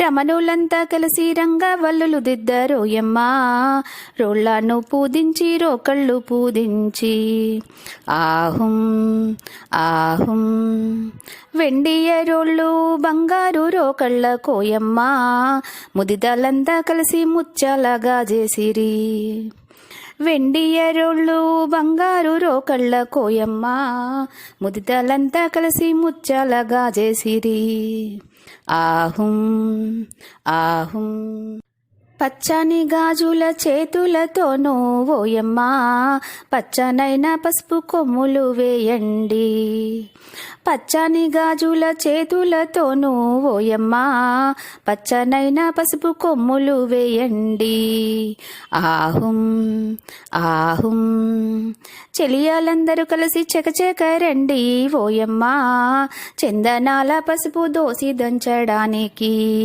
రమణులంతా కలిసి రంగవల్లులు దిద్దరోయమ్మా రోళ్ళను పూదించి రోకళ్ళు పూదించి. ఆహుం ఆహుం. వెండియ రోళ్ళు బంగారు రోకళ్ళ కోయమ్మా. ముదిదలంతా కలిసి ముచ్చలగా చేసిరి. వెండియరోళ్ళు బంగారు రోకళ్ళ కోయమ్మ. ముదితలంతా కలిసి ముచ్చలగా చేసిరి ఆహుం ఆహుం. పచ్చని గాజుల చేతులతోనూ ఓయమ్మా పచ్చనైన పసుపు కొమ్ములు వేయండి. పచ్చని గాజుల చేతులతోనూ ఓయమ్మా పచ్చనైన పసుపు కొమ్ములు వేయండి. ఆహుం ఆహుం. చెలియాలందరూ కలిసి చెకచెక రండి ఓయమ్మా చందనాల పసుపు దోసి దంచడానికి.